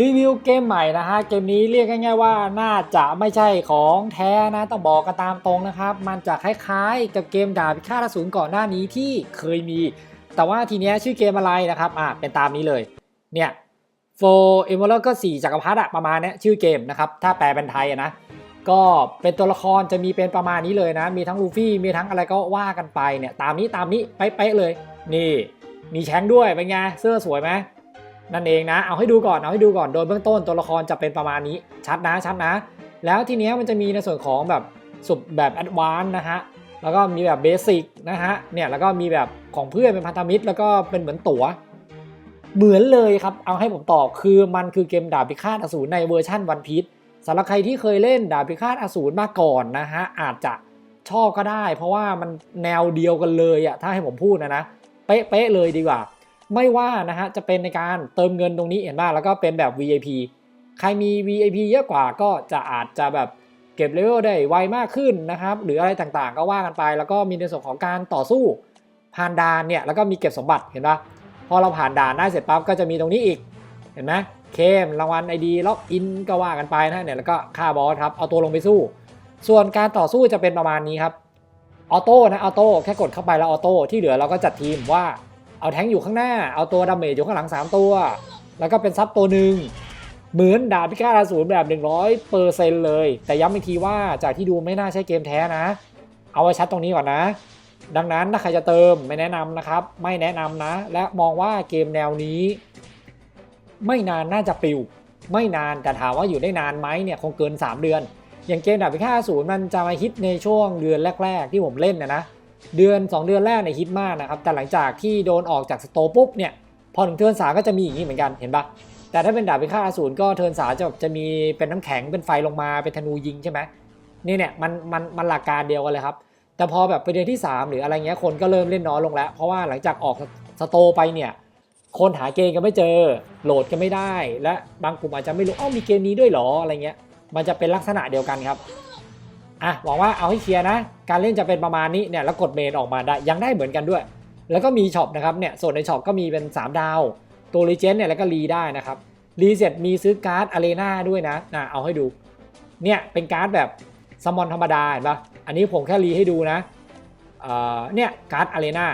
รีวิวเกมใหม่นะฮะ เกมนี้เรียกง่ายๆว่าน่าจะไม่ใช่ของแท้นะ ต้องบอกกันตามตรงนะครับ มันจะคล้ายๆ กับเกมดาบพิฆาตอสูรก่อนหน้านี้ที่เคยมี แต่ว่าทีเนี้ยชื่อเกมอะไรนะครับ อะ เป็นตามนี้เลย เนี่ยโฟเอมเมอร์ก็4จักรพรรดิอะประมาณนี้ชื่อเกมนะครับ ถ้าแปลเป็นไทยอะนะ ก็เป็นตัวละครจะมีเป็นประมาณนี้เลยนะ มีทั้งลูฟี่ มีทั้งอะไรก็ว่ากันไปเนี่ย ตามนี้ตามนี้เป๊ะๆเลย นี่ มีแชงด้วยเป็นไง เสื้อสวยไหม นั่นเองนะ เอาให้ดูก่อน เอาให้ดูก่อน โดยเบื้องต้นตัวละครจะเป็นประมาณนี้ ชัดนะ ชัดนะ แล้วทีเนี้ยมันจะมีในส่วนของแบบสุดแบบแอดวานซ์นะฮะ แล้วก็มีแบบเบสิกนะฮะ เนี่ย แล้วก็มีแบบของเพื่อนเป็นพันธมิตร แล้วก็เป็นเหมือนตั๋ว เหมือนเลยครับ เอาให้ผมตอบ คือมันคือเกมดาบพิฆาตอสูรในเวอร์ชั่นวันพีชสำหรับใครที่เคยเล่นดาบพิฆาตอสูรมาก่อนนะฮะ อาจจะชอบก็ได้ เพราะว่ามันแนวเดียวกันเลยอะถ้าให้ผมพูดนะนะ เป๊ะๆเลยดีกว่า ไม่ว่านะฮะจะเป็นในการเติมเงินตรงนี้เห็นป่ะแล้วก็เป็นแบบ VIP ใครมี VIP เยอะกว่าก็จะอาจจะแบบเก็บเลเวลได้ไวมากขึ้นนะครับ หรืออะไรต่างๆ ก็ว่ากันไป แล้วก็มีในส่วนของการต่อสู้ผ่านด่านเนี่ยแล้วก็มีเก็บสมบัติเห็นปะพอเราผ่านด่านได้เสร็จปั๊บก็จะมีตรงนี้อีกเห็นไหมเคมรางวัลไอดีล็อกอินก็ว่ากันไปนะเนี่ยแล้วก็ค่าบอสครับเอาตัวลงไปสู้ ส่วนการต่อสู้จะเป็นประมาณนี้ครับออโต้นะออโต้แค่กดเข้าไปแล้วออโต้ที่เหลือเราก็จัดทีมว่า เอาแทงอยู่ข้างหน้า เอาตัวดาเมจอยู่ข้างหลัง 3 ตัว แล้วก็เป็นซับตัวหนึ่งเหมือนดาบพิฆาตอสูรแบบ 100เปอร์เซ็นต์เลย แต่ย้ำอีกทีว่าจากที่ดูไม่น่าใช่เกมแท้นะ เอาไว้ชัดตรงนี้ก่อนนะ ดังนั้นถ้าใครจะเติมไม่แนะนำนะครับ ไม่แนะนำนะ และมองว่าเกมแนวนี้ ไม่นานน่าจะปิว ไม่นานแต่ถามว่าอยู่ได้นานไหมเนี่ยคงเกิน 3 เดือน อย่างเกมดาบพิฆาตอสูรมันจะมาฮิตในช่วงเดือนแรก ๆ ที่ผมเล่นนะนะ เดือน 2 เดือนแรกเนี่ยฮิตมากนะครับ แต่หลังจากที่โดนออกจากสโตปุ๊บเนี่ย พอถึงเทิร์นสาก็จะมีอย่างนี้เหมือนกัน เห็นปะแต่ถ้าเป็นดาบพิฆาตอสูรก็เทิร์นสาจะจะมีเป็นน้ำแข็งเป็นไฟลงมาเป็นธนูยิงใช่ไหมนี่เนี่ยมันมันมันหลักการเดียวกันเลยครับ แต่พอแบบไปเดือนที่ 3 หรืออะไรเงี้ยคนก็เริ่มเล่นน้อยลงแล้ว เพราะว่าหลังจากออกสโตไปเนี่ยคนหาเกมกันไม่เจอ โหลดกันไม่ได้ และบางกลุ่มอาจจะไม่รู้อ้าวมีเกมนี้ด้วยหรออะไรเงี้ย มันจะเป็นลักษณะเดียวกันครับ อะหวังว่าเอาให้เคลียร์นะ การเล่นจะเป็นประมาณนี้เนี่ยแล้วกดเมนออกมาได้ยังได้เหมือนกันด้วย แล้วก็มีช็อปนะครับเนี่ยส่วนในช็อปก็มีเป็น 3 ดาว ตัวรีเจนเนี่ยแล้วก็รีได้นะครับรีเสร็จมีซื้อการ์ดอารีนาด้วยนะนะเอาให้ดูเนี่ยเป็นการ์ดแบบสมอนธรรมดาเห็นปะอันนี้ผมแค่รีให้ดูนะเอ่อเนี่ยการ์ดอารีนา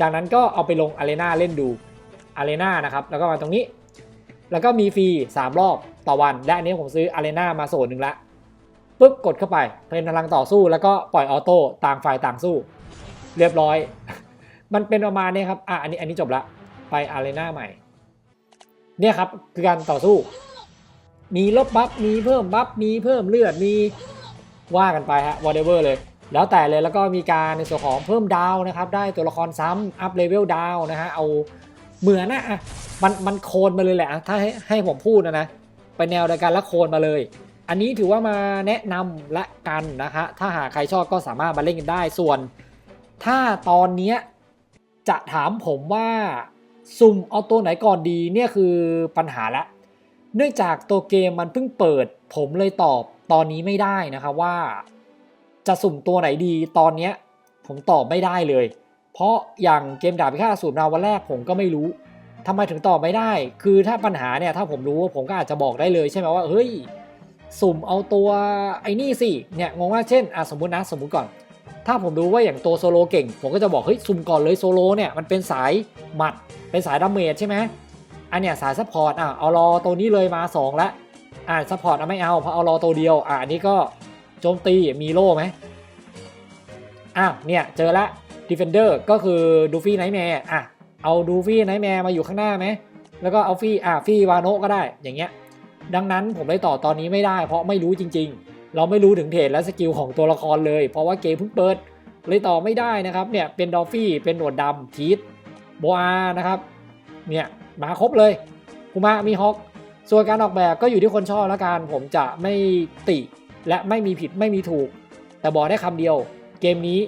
จากนั้นก็เอาไปลงอารีนาเล่นดูอารีนานะครับแล้วก็มาตรงนี้ แล้วก็มีฟรี3รอบต่อวัน และอันนี้ผมซื้ออารีนามาโซนหนึ่งละ ปุ๊บกดเข้าไป เป็นพลังต่อสู้แล้วก็ปล่อยออโต้ต่างฝ่ายต่างสู้ เรียบร้อย มันเป็นประมาณนี้ครับอะอันนี้อันนี้จบละไปอารีนาใหม่ เนี่ยครับคือการต่อสู้ มีลบบัฟมีเพิ่มบัฟมีเพิ่มเลือดมีว่ากันไปฮะ whatever เลย แล้วแต่เลยแล้วก็มีการในส่วนของเพิ่มดาวนะครับ ได้ตัวละครซ้ำอัพเลเวลดาวนะฮะ เอาเหมือนนะอะมันมันโคนมาเลยแหละอะถ้าให้ให้ผมพูดนะนะ ไปแนวเดียวกันแล้วโคนมาเลย อันนี้ถือว่ามาแนะนำและกันนะคะ ถ้าหากใครชอบก็สามารถมาเล่นกันได้ ส่วน ถ้าตอนนี้จะถามผมว่าซุ่มเอาตัวไหนก่อนดีเนี่ยคือปัญหาละ เนื่องจากตัวเกมมันเพิ่งเปิด ผมเลยตอบตอนนี้ไม่ได้นะครับว่า จะสุ่มตัวไหนดีตอนนี้ผมตอบไม่ได้เลย เพราะอย่างเกมดาบพิฆาตสูตรมาวันแรกผมก็ไม่รู้ทำไมถึงตอบไม่ได้ คือถ้าปัญหาเนี่ยถ้าผมรู้ผมก็อาจจะบอกได้เลยใช่ไหมว่าเฮ้ย สุ่มเอาตัวไอ้นี่สิเนี่ยงงว่าเช่นอะสมมุตินะสมมุติก่อน ถ้าผมรู้ว่าอย่างตัวโซโลเก่ง ผมก็จะบอกเฮ้ยสุ่มก่อนเลยโซโลเนี่ยมันเป็นสายหมัดเป็นสายดาเมจใช่ไหมอันเนี้ยสายซัพพอร์ตอะเอารอตัวนี้เลยมา2ละอ่าซัพพอร์ตอะไม่เอาเพราะเอารอตัวเดียวอะอันนี้ก็โจมตีมีโล่ไหมอ้าวเนี่ยเจอละดีเฟนเดอร์ก็คือดูฟี่ไนท์แมร์อะเอาดูฟี่ไนท์แมร์มาอยู่ข้างหน้าไหมแล้วก็เอาฟี่อะฟี่วาโนก็ได้อย่างเงี้ย ดังนั้นผมเลยต่อตอนนี้ไม่ได้ เพราะไม่รู้จริง ๆ เราไม่รู้ถึงเทรดและสกิลของตัวละครเลย เพราะว่าเกมเพิ่งเปิด เลยต่อไม่ได้นะครับเนี่ยเป็นดอฟฟี่เป็นหนวดดำทีสโบอานะครับเนี่ยมาครบเลยคุมามีฮอกส่วนการออกแบบก็อยู่ที่คนชอบแล้วกันผมจะไม่ติและไม่มีผิดไม่มีถูก แต่บอกได้คำเดียว เกมนี้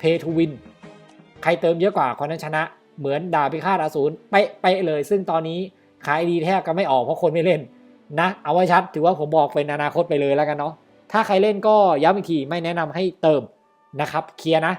pay to win ใครเติมเยอะกว่าคนนั้นชนะ เหมือนดาบพิฆาตอสูรเป๊ะเลย ซึ่งตอนนี้ขายดีแทบก็ไม่ออกเพราะคนไม่เล่น นะเอาไว้ชัดถือว่าผมบอกเป็นอนาคตไปเลยแล้วกันเนาะถ้าใครเล่นก็ย้ำอีกทีไม่แนะนำให้เติมนะครับเคลียร์นะ